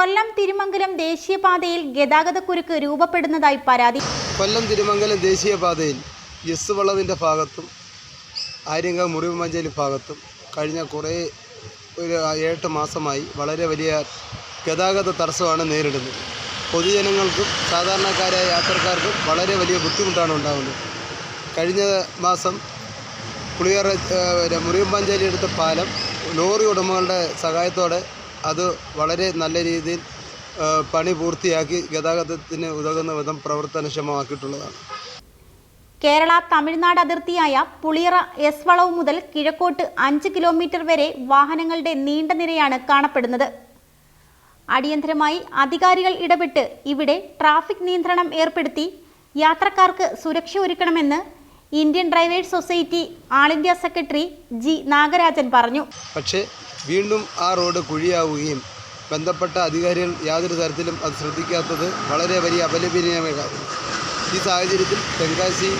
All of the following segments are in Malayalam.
കൊല്ലം തിരുമംഗലം ദേശീയപാതയിൽ ഗതാഗതക്കുരുക്ക് രൂപപ്പെടുന്നതായി പരാതി. കൊല്ലം തിരുമംഗലം ദേശീയപാതയിൽ എസ് വളവിന്റെ ഭാഗത്തും ആര്യങ്ക മുറിവ് മഞ്ചേരി ഭാഗത്തും കഴിഞ്ഞ കുറേ ഒരു ഏഴെട്ട് മാസമായി വളരെ വലിയ ഗതാഗത തടസ്സമാണ് നേരിടുന്നത്. പൊതുജനങ്ങൾക്കും സാധാരണക്കാരായ യാത്രക്കാർക്കും വളരെ വലിയ ബുദ്ധിമുട്ടാണ് ഉണ്ടാകുന്നത്. കഴിഞ്ഞ മാസം പുളിയറ മുറിവുമ്പാഞ്ചേരി എടുത്ത പാലം ലോറി ഉടമകളുടെ സഹായത്തോടെ അത് വളരെ നല്ല രീതിയിൽ പണി പൂർത്തിയാക്കി ഗതാഗതത്തിന് ഉതകുന്ന വിധം പ്രവർത്തനക്ഷമമാക്കിയിട്ടുള്ളതാണ്. കേരള തമിഴ്നാട് അതിർത്തിയായ പുളിയറ എസ് വളവ് മുതൽ കിഴക്കോട്ട് അഞ്ച് കിലോമീറ്റർ വരെ വാഹനങ്ങളുടെ നീണ്ട നിരയാണ് കാണപ്പെടുന്നത്. അടിയന്തരമായി അധികാരികൾ ഇടപെട്ട് ഇവിടെ ട്രാഫിക് നിയന്ത്രണം ഏർപ്പെടുത്തി യാത്രക്കാർക്ക് സുരക്ഷ ഒരുക്കണമെന്ന് Indian drivers society all India secretary G Nagarajan പറഞ്ഞു. പക്ഷേ വീണ്ടും ആ റോഡ് കുഴിയാവുകയും ബന്ധപ്പെട്ട അധികാരികൾ യാതൊരു തരത്തിലും അത് ശ്രദ്ധിക്കാത്തത് വളരെ വലിയ അപലപനീയമായ ഈ സാഹചര്യത്തിൽ തെങ്കാശി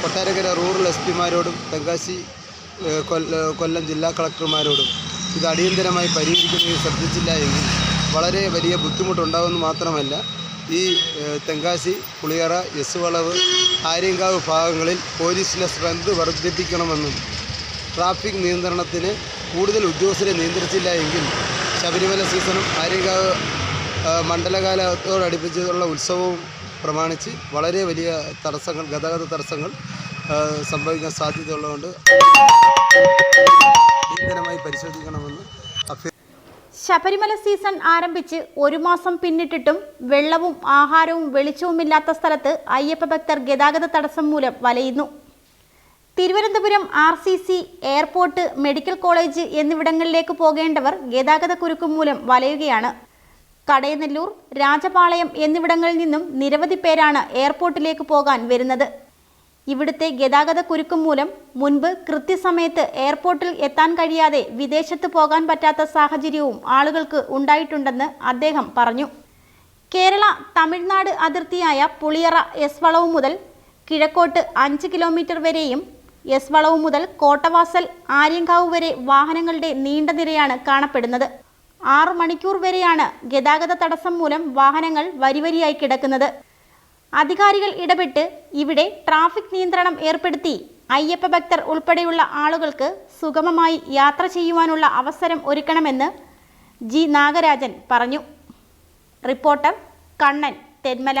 കൊട്ടാരക്കര റൂറൽ എസ് പിമാരോടും തെങ്കാശി കൊല്ലം ജില്ലാ കളക്ടർമാരോടും ഇത് അടിയന്തരമായി പരിഹരിക്കുന്നതിന് ശ്രദ്ധിച്ചില്ല എങ്കിൽ വളരെ വലിയ ബുദ്ധിമുട്ടുണ്ടാകുമെന്ന് മാത്രമല്ല ഈ തെങ്കാശി പുളിയറ എസ് വളവ് ആര്യങ്കാവ് ഭാഗങ്ങളിൽ പോലീസിന്റെ സ്ട്രെങ്ത് വർദ്ധിപ്പിക്കണമെന്നും ട്രാഫിക് നിയന്ത്രണത്തിന് കൂടുതൽ ഉദ്യോഗസ്ഥരെ നിയന്ത്രിച്ചില്ല എങ്കിൽ ശബരിമല സീസണും ആര്യകാവ് മണ്ഡലകാലത്തോടടുപ്പിച്ചുള്ള ഉത്സവവും പ്രമാണിച്ച് വളരെ വലിയ തടസ്സങ്ങൾ ഗതാഗത തടസ്സങ്ങൾ സംഭവിക്കാൻ സാധ്യതയുള്ളതുകൊണ്ട് അടിയന്തരമായി പരിശോധിക്കണമെന്ന് ശബരിമല സീസൺ ആരംഭിച്ച് ഒരു മാസം പിന്നിട്ടിട്ടും വെള്ളവും ആഹാരവും വെളിച്ചവുമില്ലാത്ത സ്ഥലത്ത് അയ്യപ്പ ഭക്തർ ഗതാഗത തടസ്സം മൂലം വലയുന്നു. Thiruvananthapuram R C C airport medical college എന്നിവിടങ്ങളിലേക്ക് പോകേണ്ടവർ ഗതാഗത കുരുക്കും മൂലം വലയുകയാണ്. കടയനെല്ലൂർ രാജപാളയം എന്നിവിടങ്ങളിൽ നിന്നും നിരവധി പേരാണ് എയർപോർട്ടിലേക്ക് പോകാൻ വരുന്നത്. ഇവിടുത്തെ ഗതാഗത കുരുക്കും മൂലം മുൻപ് കൃത്യസമയത്ത് എയർപോർട്ടിൽ എത്താൻ കഴിയാതെ വിദേശത്ത് പോകാൻ പറ്റാത്ത സാഹചര്യവും ആളുകൾക്ക് ഉണ്ടായിട്ടുണ്ടെന്ന് അദ്ദേഹം പറഞ്ഞു. കേരള തമിഴ്നാട് അതിർത്തിയായ പുളിയറ എസ് വളവ് മുതൽ കിഴക്കോട്ട് അഞ്ച് കിലോമീറ്റർ വരെയും എസ് വളവ് മുതൽ കോട്ടവാസൽ ആര്യങ്കാവ് വരെ വാഹനങ്ങളുടെ നീണ്ട നിരയാണ് കാണപ്പെടുന്നത്. ആറു മണിക്കൂർ വരെയാണ് ഗതാഗത തടസ്സം മൂലം വാഹനങ്ങൾ വരിവരിയായി കിടക്കുന്നത്. അധികാരികൾ ഇടപെട്ട് ഇവിടെ ട്രാഫിക് നിയന്ത്രണം ഏർപ്പെടുത്തി അയ്യപ്പ ഭക്തർ ഉൾപ്പെടെയുള്ള ആളുകൾക്ക് സുഗമമായി യാത്ര ചെയ്യുവാനുള്ള അവസരം ഒരുക്കണമെന്ന് ജി നാഗരാജൻ പറഞ്ഞു. റിപ്പോർട്ടർ കണ്ണൻ തെന്മല.